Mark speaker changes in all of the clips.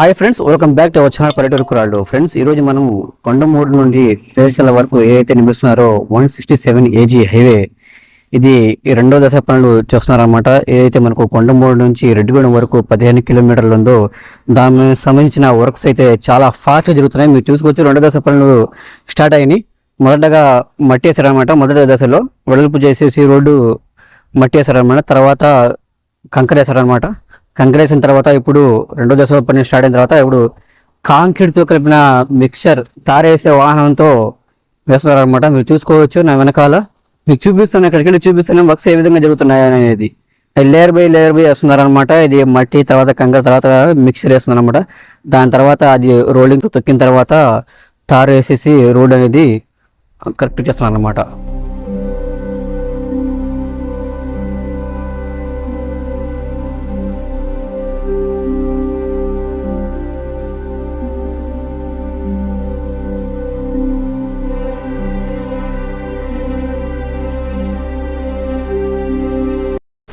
Speaker 1: Hi friends welcome back to our channel friends ఈ రోజు మనం కొండమూడు నుండి పేర్చల వరకు ఏదైతే నిర్మిస్తున్నారో one sixty seven AG highway ఇది రెండో దశ పనులు చేస్తున్నారన్నమాట. ఏదైతే మనకు కొండమూడు నుంచి రెడ్డిగూడెం వరకు పదిహేను కిలోమీటర్లు ఉందో దానికి సంబంధించిన వర్క్స్ అయితే చాలా ఫాస్ట్గా జరుగుతున్నాయి. మీరు చూసుకోవచ్చు రెండో దశ పనులు స్టార్ట్ అయినాయి మొదటగా మట్టి వేసారనమాట మొదటి దశలో వెడల్పు చేసేసి రోడ్డు మట్టి వేసారనమాట తర్వాత కంకర వేసారనమాట కంకరేసిన తర్వాత ఇప్పుడు రెండో దశ పని స్టార్ట్ అయిన తర్వాత ఇప్పుడు కాంక్రీట్తో కలిపిన మిక్చర్ తారేసే వాహనంతో వేస్తున్నారు అనమాట మీరు చూసుకోవచ్చు నా వెనకాల. మీకు చూపిస్తాను ఇక్కడికి వెళ్ళి చూపిస్తాను వర్క్స్ ఏ విధంగా జరుగుతున్నాయి అనేది. లేయర్ బై లేయర్ బై వేస్తున్నారు అనమాట ఇది మట్టి తర్వాత కంకర తర్వాత మిక్సర్ వేస్తున్నారు అనమాట దాని తర్వాత అది రోలింగ్తో తొక్కిన తర్వాత తారు వేసేసి రోడ్ అనేది కరెక్ట్ చేస్తున్నారు అనమాట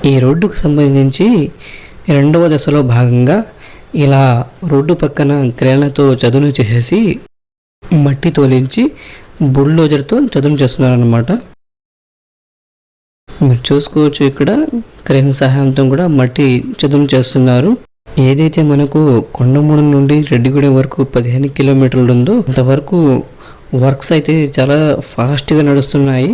Speaker 2: ఈ రోడ్డుకు సంబంధించి రెండవ దశలో భాగంగా ఇలా రోడ్డు పక్కన క్రేన్లతో చదును చేసేసి మట్టి తోలించి బుల్డోజర్తో చదును చేస్తున్నారన్నమాట. మీరు చూసుకోవచ్చు ఇక్కడ క్రేన్ సహాయంతో కూడా మట్టి చదును చేస్తున్నారు. ఏదైతే మనకు కొండమూడు నుండి రెడ్డిగూడెం వరకు పదిహేను కిలోమీటర్లు ఉందో అంతవరకు వర్క్స్ అయితే చాలా ఫాస్ట్గా నడుస్తున్నాయి.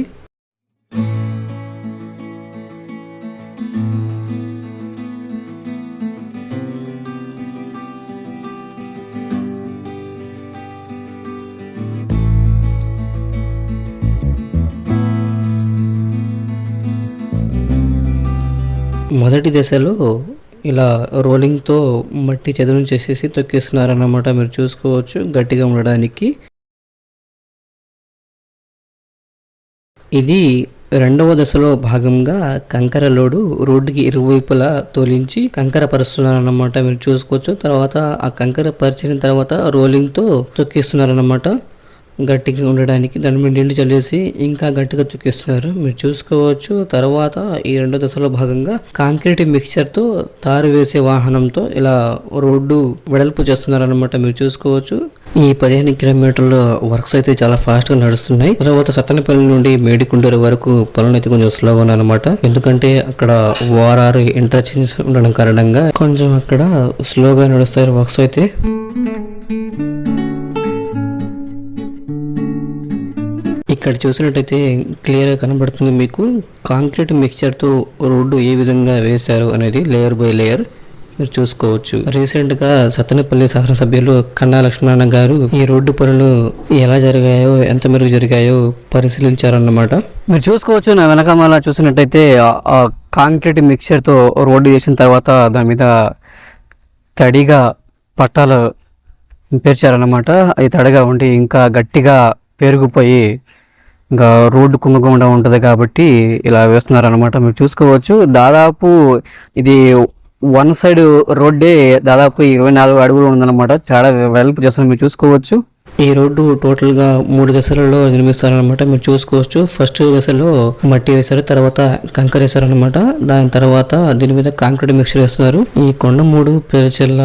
Speaker 2: మొదటి దశలో ఇలా రోలింగ్తో మట్టి చదును చేసేసి తొక్కిస్తున్నారన్నమాట మీరు చూసుకోవచ్చు గట్టిగా ఉండడానికి. ఇది రెండవ దశలో భాగంగా కంకర లోడు రోడ్డుకి ఇరువైపులా తోలించి కంకర పరుస్తున్నారన్నమాట మీరు చూసుకోవచ్చు. తర్వాత ఆ కంకర పరిచిన తర్వాత రోలింగ్తో తొక్కిస్తున్నారన్నమాట. గట్టిగా ఉండడానికి దాని మీద నీళ్ళు చల్లేసి ఇంకా గట్టిగా చుక్కిస్తున్నారు మీరు చూసుకోవచ్చు తర్వాత ఈ రెండో దశలో భాగంగా కాంక్రీట్ మిక్చర్తో తారు వేసే వాహనంతో ఇలా రోడ్డు వెడల్పు చేస్తున్నారు అనమాట మీరు చూసుకోవచ్చు. ఈ పదిహేను కిలోమీటర్ల వర్క్స్ అయితే చాలా ఫాస్ట్గా నడుస్తున్నాయి. తర్వాత సత్తనపల్లి నుండి మేడికుండూరు వరకు పనులు అయితే కొంచెం స్లోగా ఉన్నాయన్నమాట. ఎందుకంటే అక్కడ ఓఆర్ఆర్ ఇంటర్చేంజ్ ఉండడం కారణంగా కొంచెం అక్కడ స్లోగా నడుస్తారు వర్క్స్ అయితే. ఇక్కడ చూసినట్టయితే క్లియర్గా కనబడుతుంది మీకు కాంక్రీట్ మిక్చర్తో రోడ్డు ఏ విధంగా వేశారు అనేది లేయర్ బై లేయర్ మీరు చూసుకోవచ్చు. రీసెంట్గా సత్తెనపల్లి శాసనసభ్యులు కన్నా లక్ష్మణ గారు ఈ రోడ్డు పనులు ఎలా జరిగాయో ఎంత మేరకు జరిగాయో పరిశీలించారన్నమాట.
Speaker 1: మీరు చూసుకోవచ్చు నా వెనకమాల చూసినట్టయితే ఆ- కాంక్రీట్ మిక్చర్తో రోడ్డు చేసిన తర్వాత దాని మీద తడిగా పట్టాలు పేర్చారన్నమాట. అది తడగా ఉండి ఇంకా గట్టిగా పెరిగిపోయి ఇంకా రోడ్డు కుంగకుండా ఉంటుంది కాబట్టి ఇలా వేస్తున్నారనమాట మీరు చూసుకోవచ్చు. దాదాపు ఇది వన్ సైడ్ రోడ్డే దాదాపు ఇరవై నాలుగు అడుగులు ఉందన్నమాట. చాలా వెడల్పు చేస్తున్నారు. మీరు చూసుకోవచ్చు.
Speaker 2: ఈ రోడ్డు టోటల్గా మూడు దశలలో నిర్మిస్తారనమాట మీరు చూసుకోవచ్చు. ఫస్ట్ దశలో మట్టి వేశారు. తర్వాత కంకర వేశారనమాట దాని తర్వాత దీని మీద కాంక్రీట్ మిక్చర్ వేస్తున్నారు. ఈ Kondamodu Perecherla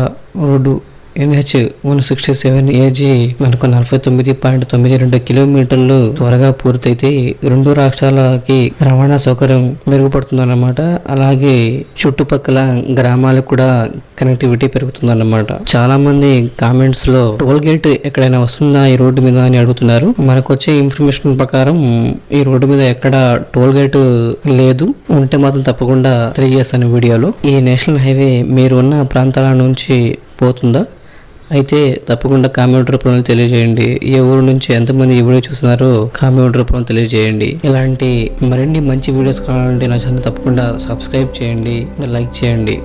Speaker 2: road NH one sixty seven AG మనకు నలభై తొమ్మిది పాయింట్ తొమ్మిది రెండు కిలోమీటర్లు త్వరగా పూర్తయితే రెండు రాష్ట్రాలకి రవాణా సౌకర్యం మెరుగుపడుతుందన్నమాట. అలాగే చుట్టుపక్కల గ్రామాలకు కూడా కనెక్టివిటీ పెరుగుతుందన్నమాట. చాలా మంది కామెంట్స్లో టోల్ గేట్ ఎక్కడైనా వస్తుందా ఈ రోడ్డు మీద? అని అడుగుతున్నారు. మనకు వచ్చే ఇన్ఫర్మేషన్ ప్రకారం ఈ రోడ్డు మీద ఎక్కడ టోల్ గేట్ లేదు ఉంటే మాత్రం తప్పకుండా తెలియజేస్తాను వీడియోలో. ఈ నేషనల్ హైవే మీరు ఉన్న ప్రాంతాల నుంచి పోతుందా? అయితే తప్పకుండా కామెంట్ రూపంలో తెలియజేయండి. ఏ ఊరు నుంచి ఎంతమంది ఈ వీడియో చూస్తున్నారో కామెంట్ రూపంలో తెలియజేయండి. ఇలాంటి మరిన్ని మంచి వీడియోస్ కావాలంటే నా ఛానల్ తప్పకుండా సబ్స్క్రైబ్ చేయండి. లైక్ చేయండి.